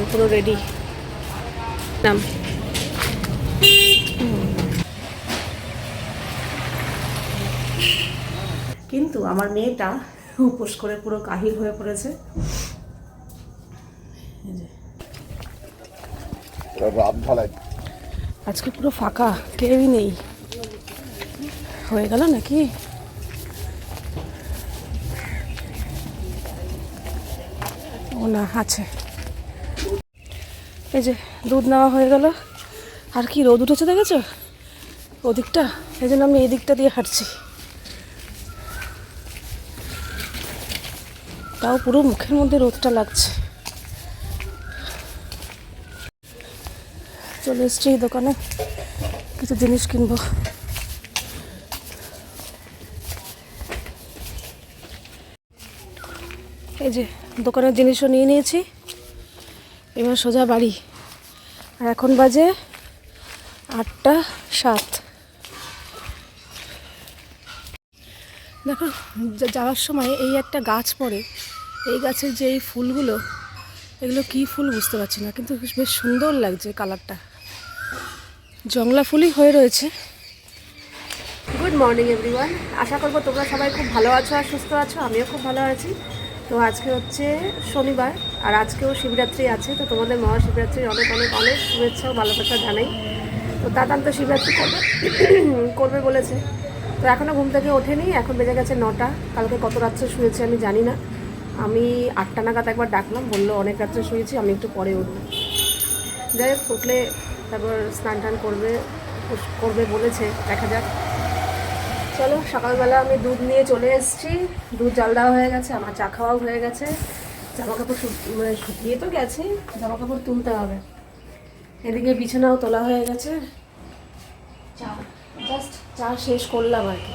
তাতান পুরো রেডি নাম। কিন্তু আমার মেয়েটা উপোস করে পুরো কাহিল হয়ে পড়েছে। আজকে পুরো ফাঁকা কেউই নেই। হয়ে গেল নাকি? ও না আছে। এই যে দুধ নেওয়া হয়ে গেল। আর কি, রোদ উঠেছে দেখেছ? ওদিকটা, এই জন্য আমি এই দিকটা দিয়ে হাঁটছি। তাও পুরো মুখের মধ্যে রোদটা লাগছে। চলে এসছি দোকানে, কিছু জিনিস কিনবো। এই যে দোকানের জিনিসও নিয়ে নিয়েছি। এবার সোজা বাড়ি। আর এখন বাজে আটটা সাত। দেখো যাওয়ার সময় এই একটা গাছ পড়ে। এই গাছের যে এই ফুলগুলো, এগুলো কী ফুল বুঝতে পারছি না, কিন্তু বেশ সুন্দর লাগছে কালারটা। জংলা ফুলই হয়ে রয়েছে। গুড মর্নিং এভরিওয়ান আশা করব তোমরা সবাই খুব ভালো আছো আর সুস্থ আছো। আমিও খুব ভালো আছি। তো আজকে হচ্ছে শনিবার, আর আজকেও শিবরাত্রি আছে, তো তোমাদের মহাশিবরাত্রির অনেক অনেক অনেক শুভেচ্ছা ও ভালোবাসা জানাই। তো দাদান তো শিবরাত্রি করবে করবে বলেছে। তো এখনও ঘুম থেকে ওঠেনি, এখন বেজে গেছে নটা, কালকে কত রাত্রে শুয়েছে আমি জানি না। আমি আটটা নাগাদ একবার ডাকলাম, বলল অনেক রাত্রে শুয়েছি, আমি একটু পরে উঠবো। যাই হোক, উঠলে তারপর স্নান টান করবে করবে বলেছে, দেখা যাক। চলো, সকালবেলা আমি দুধ নিয়ে চলে এসেছি। দুধ জাল দেওয়া হয়ে গেছে, আমার চা খাওয়াও হয়ে গেছে। জামা কাপড় মানে শুকিয়ে তো গেছে জামা কাপড় তুলতে হবে। এদিকে বিছানাও তোলা হয়ে গেছে। চা জাস্ট চা শেষ করলাম আর কি।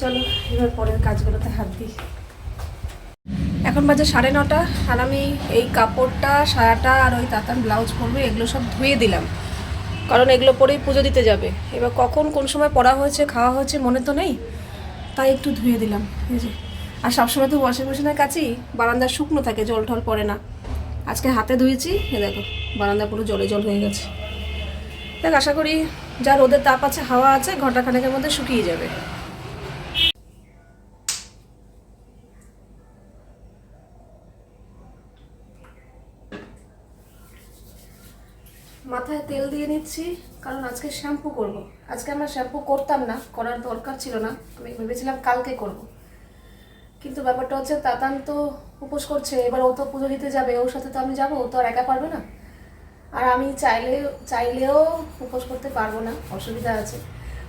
চলো, এবার পরের কাজগুলোতে হাত দিই। এখন বাজে সাড়ে নটা, আর আমি এই কাপড়টা, সায়াটা আর ওই তাতান ব্লাউজ পরবে, এগুলো সব ধুয়ে দিলাম। কারণ এগুলো পরেই পুজো দিতে যাবে। এবার কখন কোন সময় পড়া হয়েছে, খাওয়া হয়েছে মনে তো নেই। তাই একটু ধুয়ে দিলাম যে। আর সবসময় তো ওয়াশিং মেশিনের কাছেই বারান্দা শুকনো থাকে, জল ঠল পড়ে না। আজকে হাতে ধুয়েছি, এ দেখো, বারান্দা পুরো জলে জল হয়ে গেছে। দেখ, আশা করি যা রোদের তাপ আছে, হাওয়া আছে, ঘন্টাখানেকের মধ্যে শুকিয়ে যাবে। মাথায় তেল দিয়ে নিচ্ছি, কারণ আজকে শ্যাম্পু করব। আজকে আমরা শ্যাম্পু করতাম না, করার দরকার ছিল না, আমি ভেবেছিলাম কালকে করব। কিন্তু ব্যাপারটা হচ্ছে তাতান তো উপোস করছে, এবার ও তো পুজো দিতে যাবে, ওর সাথে তো আমি যাব, ও তো আর একা পারবে না আর আমি চাইলে, চাইলেও উপোস করতে পারব না, অসুবিধা আছে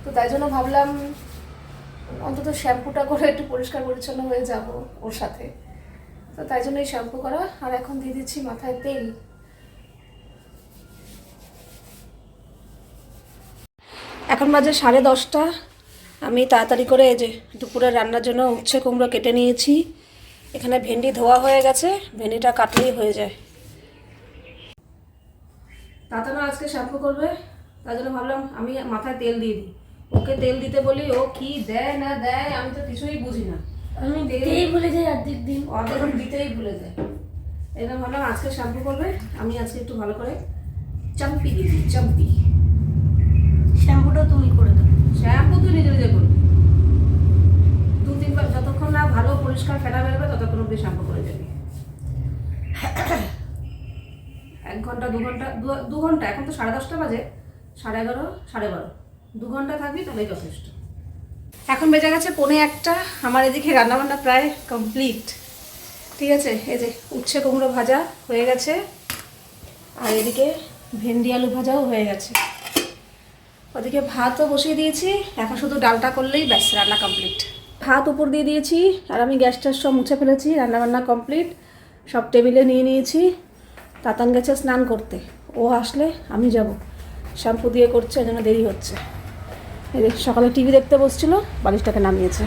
তো তাই জন্য ভাবলাম অন্তত শ্যাম্পুটা করে একটু পরিষ্কার পরিচ্ছন্ন হয়ে যাব ওর সাথে তো তাই জন্য এই শ্যাম্পু করা, আর এখন দিয়ে দিচ্ছি মাথায় তেল এখন বাজে সাড়ে দশটা। আমি তাড়াতাড়ি করে এই যে দুপুরে রান্নার জন্য উচ্ছে কুমড়ো কেটে নিয়েছি। এখানে ভেন্ডি ধোয়া হয়ে গেছে ভেন্ডিটা কাটলেই হয়ে যায়। তাতানো আজকে শ্যাম্পু করবে তার জন্য ভাবলাম আমি মাথায় তেল দিয়ে দিই। ওকে তেল দিতে বলি ও কি দেয় না দেয় আমি তো কিছুই বুঝি না। আমি দিতেই ভুলে যাই অর্ধেক দিন। অর্ধেক দিতেই ভুলে যায় এবার ভাবলাম আজকে শ্যাম্পু করবে আমি আজকে একটু ভালো করে চাম্পি দিই চাম্পি। শ্যাম্পুটা তুমি করে দাও শ্যাম্পু তুই নিজে নিজে করবি। দু তিনবার যতক্ষণ না ভালো পরিষ্কার ফেনা বেরোবে, ততক্ষণ অব্দি শ্যাম্পু করে যাবি এক ঘণ্টা, দু ঘণ্টা দু ঘণ্টা, এখন তো সাড়ে দশটা বাজে। সাড়ে এগারো, সাড়ে বারো। দু ঘণ্টা থাকবি, তাহলেই যথেষ্ট। এখন বেজে গেছে পৌনে একটা। আমার এদিকে রান্নাবান্না প্রায় কমপ্লিট ঠিক আছে? এই যে উচ্ছে কুমড়ো ভাজা হয়ে গেছে। আর এদিকে ভেন্ডি আলু ভাজাও হয়ে গেছে। ওদিকে ভাতও বসিয়ে দিয়েছি। এখন শুধু ডালটা করলেই ব্যাস, রান্না কমপ্লিট ভাত উপর দিয়ে দিয়েছি, আর আমি গ্যাস ট্যাস সব মুছে ফেলেছি, রান্নাবান্না কমপ্লিট সব টেবিলে নিয়ে নিয়েছি। তাতান গেছে স্নান করতে। ও আসলে, আমি যাব। শ্যাম্পু দিয়ে করছে, এজন্য দেরি হচ্ছে। সকালে টিভি দেখতে বসছিল, বালিশটাকে নামিয়েছে।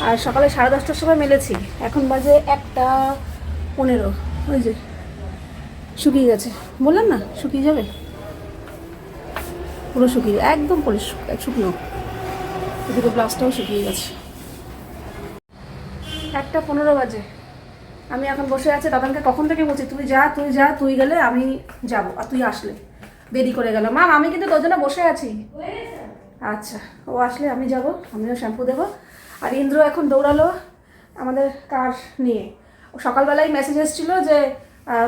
আর সকালে সাড়ে দশটার সময় মেলেছি। এখন বাজে একটা পনেরো। ওই যে, শুকিয়ে গেছে। বললাম না, শুকিয়ে যাবে? পুরো শুকিয়ে একদম পরিষ্কার শুকনো। এদিকে ব্লাউজটাও শুকিয়ে গেছে। একটা পনেরো বাজে। আমি এখন বসে আছি, দাদানকে কখন থেকে বলছি, তুই যা তুই যা, তুই গেলে আমি যাব, আর তুই আসলে। দেরি করে গেল। মা, আমি কিন্তু তোর জন্য বসে আছি। আচ্ছা ও আসলে আমি যাব, আমিও শ্যাম্পু দেবো। আর ইন্দ্র এখন দৌড়ালো আমাদের কার নিয়ে। সকালবেলায় মেসেজ এসেছিল যে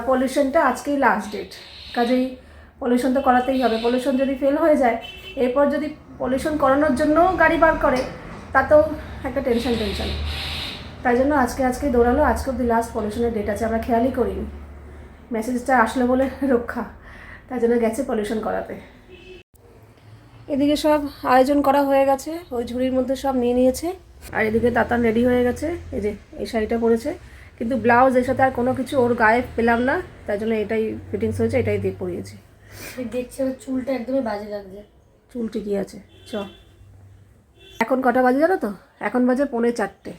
পলিউশনটা আজকেই লাস্ট ডেট কাজেই পলিউশন তো করাতেই হবে। পলিউশন যদি ফেল হয়ে যায়, এরপর যদি পলিউশন করানোর জন্য গাড়ি বার করে, তাতেও একটা টেনশন টেনশন তাই জন্য আজকে আজকে দৌড়ালো, আজকে অব্দি লাস্ট পলিউশনের ডেট আছে, আমরা খেয়ালই করিনি। মেসেজটা আসলো বলে রক্ষা। তাই জন্য গেছে পলিউশন করাতে। এদিকে সব আয়োজন করা হয়ে গেছে, ওই ঝুড়ির মধ্যে সব নিয়ে নিয়েছে। আর এদিকে তাতান রেডি হয়ে গেছে, এই যে এই শাড়িটা পরেছে। কিন্তু ব্লাউজ এর সাথে আর কোনো কিছু ওর গায়ে পেলাম না, তাই জন্য এটাই ফিটিংস হয়েছে, এটাই দিয়ে পরিয়েছি। দেখছি আমার চুলটা একদমই বাজে লাগছে। চুল ঠিকই আছে চ। এখন কটা বাজে জানো তো? এখন বাজে পৌনে চারটে।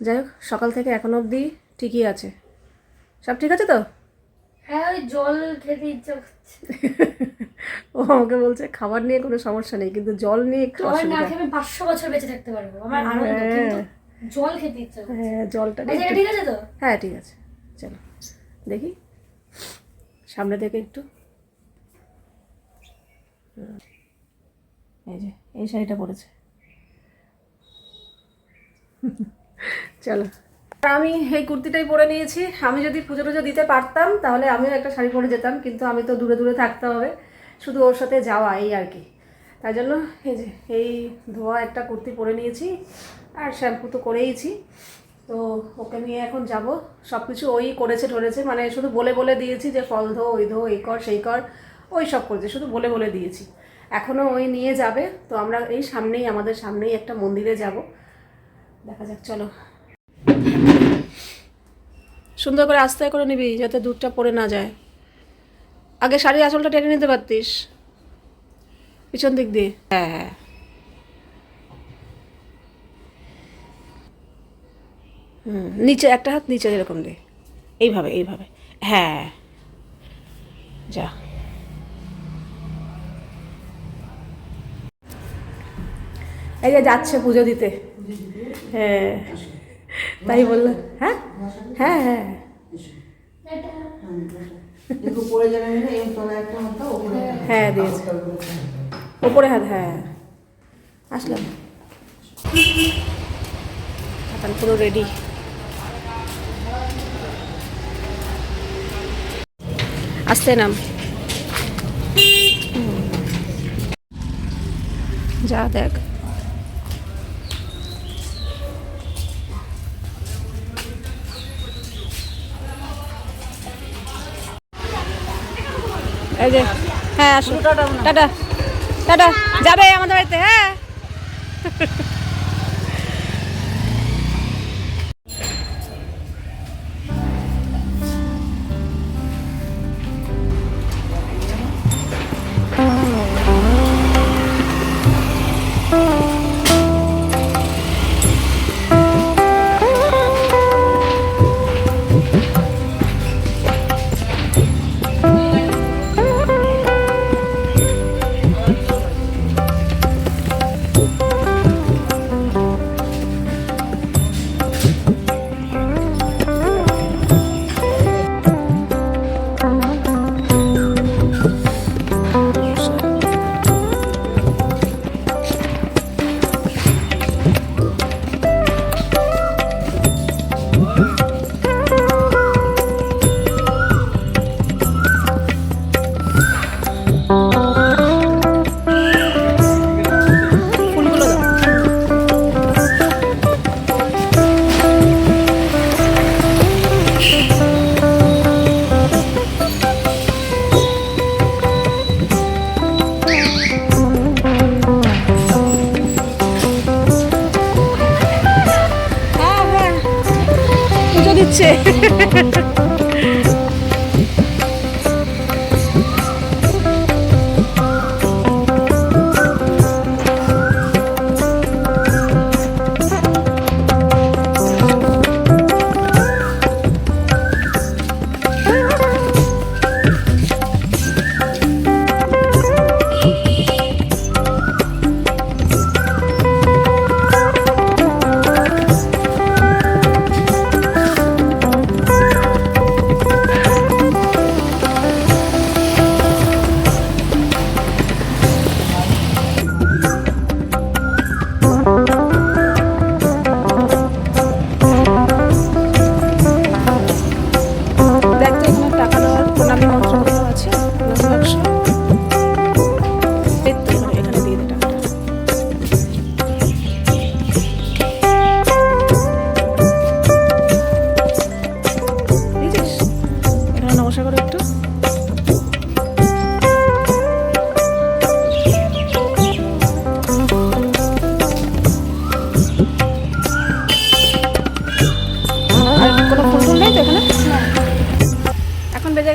যাই হোক সকাল থেকে এখন অবধি ঠিকই আছে। সব ঠিক আছে তো? হ্যাঁ ওই জল খেতে ইচ্ছা করছে। ও আমাকে বলছে খাবার নিয়ে কোনো সমস্যা নেই কিন্তু জল নিয়ে একটু জল না খেয়ে আমি পাঁচশো বছর বেঁচে থাকতে পারব। আমার আনন্দ হ্যাঁ। কিন্তু জল খেতে ইচ্ছা করছে। হ্যাঁ জলটা একটু- ঠিক আছে তো? হ্যাঁ ঠিক আছে। চলো। দেখি। সামনে থেকে একটু। এই যে, এই শাড়িটা পরেছে। চলো। আমি এই কুর্তিটাই পরে নিয়েছি। আমি যদি পুজো টুজো দিতে পারতাম, তাহলে আমিও একটা শাড়ি পরে যেতাম, কিন্তু আমি তো দূরে দূরে থাকতে হবে। শুধু ওর সাথে যাওয়া, এই আর কি। তাই জন্য এই যে, এই ধোয়া একটা কুর্তি পরে নিয়েছি, আর শ্যাম্পু তো করেইছি। তো ওকে নিয়ে এখন যাব। সব কিছু ওই করেছে টরেছে মানে শুধু বলে বলে দিয়েছি যে ফল ধো, ওই ধো, এই কর, সেই কর। ওই সব করেছে, শুধু বলে বলে দিয়েছি। এখনও ওই নিয়ে যাবে, তো আমরা এই সামনেই, আমাদের সামনেই একটা মন্দিরে যাব। দেখা যাক, চলো। সুন্দর করে আস্তে করে নিবি, যাতে দুধটা পড়ে না যায়। আগে শাড়ির আঁচলটা টেনে নিতে পারতিস। পিছন দিক দিয়ে। হ্যাঁ হ্যাঁ। হুম, নিচে, একটা হাত নিচে এরকম দে। এইভাবে এইভাবে। হ্যাঁ। যা। এই যে যাচ্ছে পুজো দিতে। হ্যাঁ। তাই বলল। হ্যাঁ? হ্যাঁ হ্যাঁ। মানে। হ্যাঁ দিয়েছে। ওপরে হাত হ্যাঁ। আসলাম। এখন পুরো রেডি আসতে নাম। যা দেখ। এই যে হ্যাঁ আসুন। টাটা। টাটা। যাবে আমাদের বাড়িতে হ্যাঁ।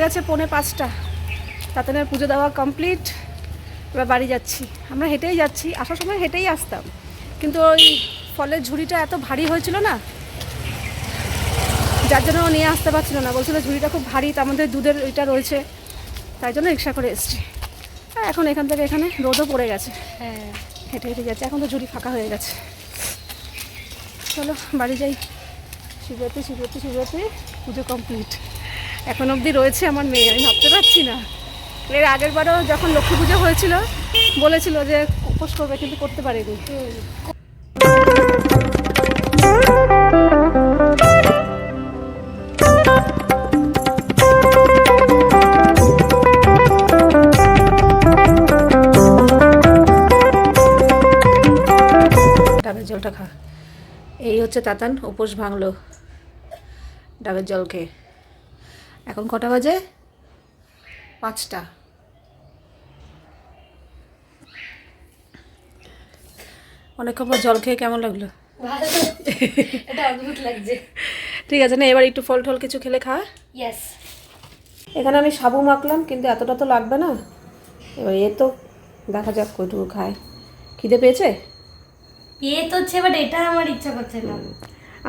গেছে পৌনে পাঁচটা। তাতানের পুজো দেওয়া কমপ্লিট এবার বাড়ি যাচ্ছি। আমরা হেঁটেই যাচ্ছি। আসার সময় হেঁটেই আসতাম। কিন্তু ওই ফলের ঝুড়িটা এত ভারী হয়েছিল না যার জন্য ও নিয়ে আসতে পারছিল না। বলছিল ঝুড়িটা খুব ভারী তার মধ্যে দুধের ওইটা রয়েছে। তাই জন্য রিক্সা করে এসছি। আর এখন এখান থেকে এখানে রোদও পড়ে গেছে। হ্যাঁ। হেঁটে হেঁটে যাচ্ছে। এখন তো ঝুড়ি ফাঁকা হয়ে গেছে। চলো বাড়ি যাই। শিবরাত্রি শিবরাত্রি শিবরাত্রি। পুজো কমপ্লিট এখন অবধি রয়েছে আমার মেয়ে, আমি ভাবতে পারছি না। এর আগের বারও যখন লক্ষ্মী পুজো হয়েছিল, বলেছিল যে উপোস করবে, কিন্তু করতে পারেনি। ডাবের জলটা খা। এই হচ্ছে তাতান, উপোস ভাঙলো ডাবের জল খেয়ে এখন কটা বাজে? পাঁচটা। অনেকক্ষণ পর জল খেয়ে কেমন লাগল? এটা অদ্ভুত লাগছে। ঠিক আছে না এবার একটু ফল টল কিছু খেলে খা। ইয়েস এখানে আমি সাবু মাখলাম কিন্তু এতটা তো লাগবে না। এবার এ তো দেখা যাক কইটুকু খায়। খিদে পেয়েছে? পেয়ে তো হচ্ছে বাট এটা আমার ইচ্ছা করছে না।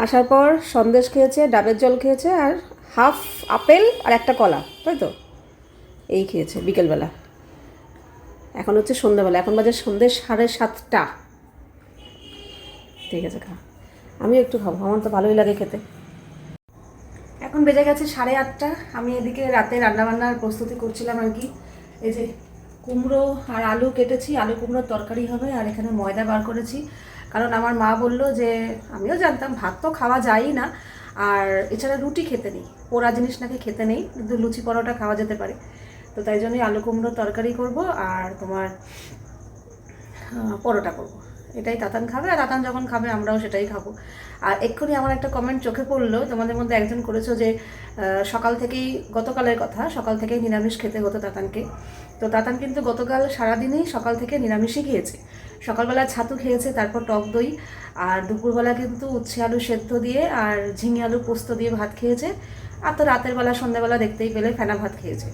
আসার পর সন্দেশ খেয়েছে ডাবের জল খেয়েছে আর হাফ আপেল আর একটা কলা, তাই তো? এই খেয়েছে বিকেলবেলা। এখন হচ্ছে সন্ধ্যাবেলা, এখন বাজে সন্ধ্যে সাড়ে সাতটা। ঠিক আছে, খা। আমি একটু খাব, আমার তো ভালোই লাগে খেতে। এখন বেজে গেছে সাড়ে আটটা, আমি এদিকে রাতে রান্নাবান্নার প্রস্তুতি করছিলাম আর কি। এই যে কুমড়ো আর আলু কেটেছি, আলু কুমড়োর তরকারি হবে আর এখানে ময়দা বার করেছি। কারণ আমার মা বলল যে, আমিও জানতাম, ভাত তো খাওয়া যায়ই না। আর এছাড়া রুটি খেতে নেই। পোড়া জিনিস নাকি খেতে নেই, কিন্তু লুচি পরোটা খাওয়া যেতে পারে। তো তাই জন্যই আলু কুমড়োর তরকারি করব আর তোমার পরোটা করব। এটাই তাতান খাবে আর তাতান যখন খাবে আমরাও সেটাই খাব। আর এক্ষুনি আমার একটা কমেন্ট চোখে পড়ল, তোমাদের মধ্যে একজন করেছ যে সকাল থেকেই, গতকালের কথা, সকাল থেকেই নিরামিষ খেতে হতো তাতানকে। তো তাতান কিন্তু গতকাল সারাদিনই সকাল থেকে নিরামিষই খেয়েছে। সকালবেলা ছাতু খেয়েছে, তারপর টক দই, আর দুপুরবেলা কিন্তু উচ্ছে আলু সেদ্ধ দিয়ে আর ঝিঙে আলু পোস্ত দিয়ে ভাত খেয়েছে। আর তো রাতের বেলা, সন্ধ্যাবেলা দেখতেই পেলে ফেনা ভাত খেয়েছে।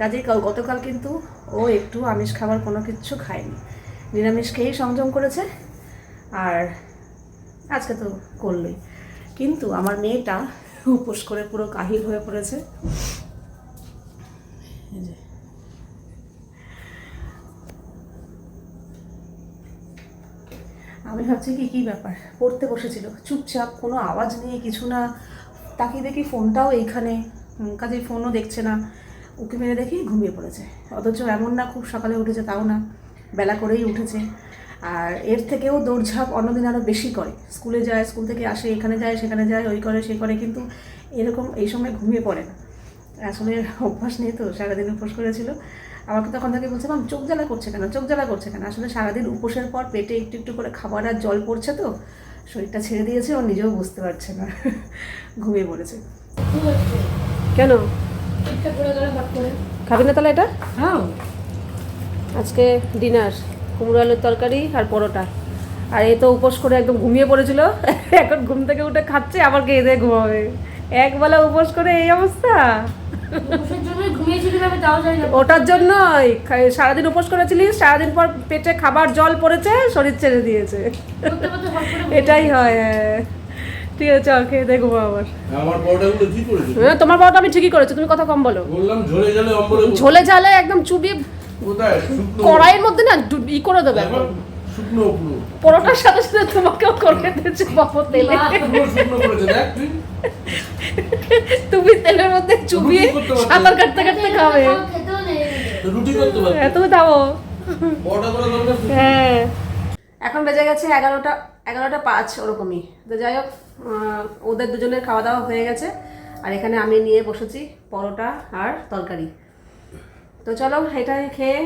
কাজেই গতকাল কিন্তু ও একটু আমিষ খাবার কোনো কিছু খায়নি। নিরামিষ খেয়েই সংযম করেছে, আর আজকে তো করলই। কিন্তু আমার মেয়েটা উপোস করে পুরো কাহিল হয়ে পড়েছে এই যে। আমি ভাবছি কি, কী ব্যাপার? পড়তে বসেছিল। চুপচাপ, কোনো আওয়াজ নেই, কিছু না। তাকিয়ে দেখি ফোনটাও এইখানে। কাজেই ফোনও দেখছে না। ওকে মেরে দেখি ঘুমিয়ে পড়েছে। অথচ এমন না, খুব সকালে উঠেছে, তাও না। বেলা করেই উঠেছে। আর এর থেকেও দৌড়ঝাঁপ অন্যদিন আরও বেশি করে। স্কুলে যায়, স্কুল থেকে আসে, এখানে যায়, সেখানে যায়, ওই করে, সে করে, কিন্তু এরকম এই সময় ঘুমিয়ে পড়ে না। আসলে অভ্যাস নেই তো, সারাদিন উপোস করেছিল। আমাকে তখন থেকে বলছে মাম চোখ জ্বালা করছে কেন? চোখ জ্বালা করছে কেন? আসলে সারাদিন উপোসের পর পেটে একটু একটু করে খাবার আর জল পড়ছে তো শরীরটা ছেড়ে দিয়েছে ও নিজেও বুঝতে পারছে না ঘুমিয়ে পড়েছে। কেন? খাবি না তাহলে এটা? হ্যাঁ আজকে ডিনার কুমড়ো আলুর তরকারি আর পরোটা। আর এ তো উপোস করে একদম ঘুমিয়ে পড়েছিল এখন ঘুম থেকে উঠে খাচ্ছে আবার খেয়ে দিয়ে ঘুমাবে। একবেলা উপোস করে এই অবস্থা। ওটার জন্যই। সারাদিন উপোস করেছিলিস সারাদিন পর পেটে খাবার জল পড়েছে শরীর ছেড়ে দিয়েছে। এটাই হয় হ্যাঁ। ঠিক আছে চল খেয়ে দেখব আবার। হ্যাঁ তোমার বাবাটা আমি ঠিকই করেছ তুমি কথা কম বলো। ঝোলে ঝালে একদম চুবিয়ে কড়াইয়ের মধ্যে না ই করে দেবে। একদম। শুকনো পুরো। পরোটার সাথে সাথে তোমাকেও করে দিয়েছে বাবা তেলে। শুকনো করেছে দেখ তুই। তুমি তেলের মধ্যে চুবিয়ে। সাঁতার কাটতে কাটতে খাবে। রুটি করতে পারবি এত দাও। পরোটা করা হ্যাঁ। এখন বেজে গেছে এগারোটা এগারোটা পাঁচ ওরকমই। তো যাই হোক আহ, ওদের দুজনের খাওয়া দাওয়া হয়ে গেছে। আর এখানে আমি নিয়ে বসেছি পরোটা আর তরকারি। তো চলো এটাই খেয়ে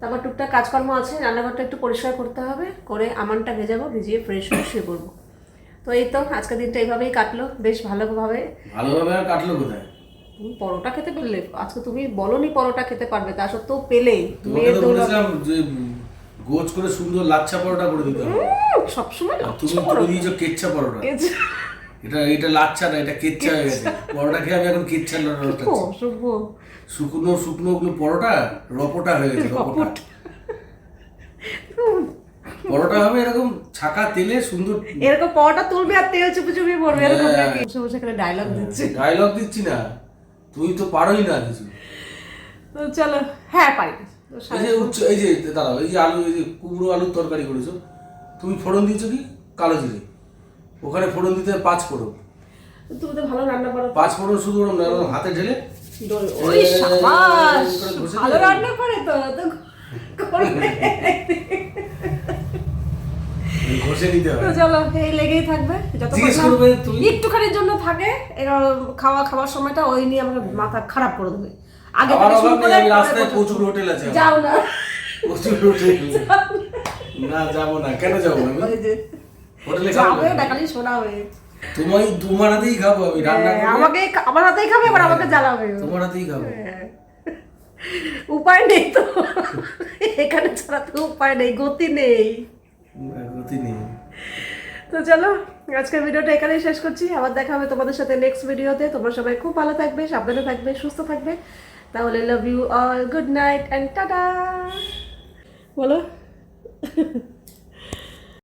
তারপর টুকটাক কাজকর্ম আছে রান্নাঘরটা একটু পরিষ্কার করতে হবে করে আমানটা ভেজাবো ভিজিয়ে ফ্রেশ হয়ে শুয়ে পড়ব। তো এই তো আজকের দিনটা এইভাবেই কাটলো বেশ ভালোভাবে। ভালোভাবে আর কাটলো কোথায়? তুমি পরোটা খেতে পারলে আজকে তুমি বলনি পরোটা খেতে পারবে তা সত্ত্বেও পেলে তোমাকে তো বলেছিলাম যে গোছ করে সুন্দর লাচ্ছা পরোটা করে দিতে হবে। সবসময় তুমি করে দিয়েছ কেচ্ছা পরোটা। এটা এটা লাচ্ছা না এটা কেচ্চা হয়ে গেছে। পরোটা খেয়ে আমি এখন কেচ্ছা লড়াটা শুকনো শুকনো ওগুলো পরোটা রপটা হয়ে গেছে রপটা। পরোটা হবে এরকম ছাকা তেলে সুন্দর এরকম পরোটা তুলবে আর তেল চুপি চুপি পড়বে এরকম হ্যাঁ। বসে বসে এখানে ডায়লগ দিচ্ছে। ডায়লগ দিচ্ছি না। তুই তো পারোই না কিছু। তো চলো হ্যাঁ পারি। এই যে উচ্চ এই যে দাঁড়াও এই যে আলু এই যে কুমড়ো আলুর তরকারি করেছ তুমি ফোড়ন দিয়েছ কি? কালো জিরে। ওখানে ফোড়ন দিতে পাঁচ ফোড়ন। তুমি তো ভালো রান্না করো। পাঁচ ফোড়ন শুধু ওরম না, হাতে ঢেলে ওই সাবাস ভালো রান্না করে তো তো করবে। এই ঘষে নিতে তো চলো এই লেগেই থাকবে যতক্ষণ জিজ্ঞেস না করবে তুমি? একটুখানির জন্য থাকে খাওয়া খাওয়ার সময়টা ওই নিয়ে আমার মাথা খারাপ করে দেবে। আগে থেকে শুরু করে রাস্তায় প্রচুর হোটেল আছে যাও না। প্রচুর হোটেল না যাব না। কেন যাব হোটেলে না। হয়ে। তোমায় তোমার হাতেই খাব আমি রান্না হ্যাঁ, আমাকে আমার হাতেই খাবে আবার আমাকে জ্বালাবে। তোমার হাতেই খাব। হ্যাঁ। উপায় নেই তো। এখানে ছাড়া তো উপায় নেই গতি নেই। গতি নেই। তো চলো আজকের ভিডিওটা এখানেই শেষ করছি। আবার দেখা হবে তোমাদের সাথে নেক্সট ভিডিওতে। তোমরা সবাই খুব ভালো থাকবে সাবধানে থাকবে সুস্থ থাকবে। তাহলে love you all good night and tata বলো।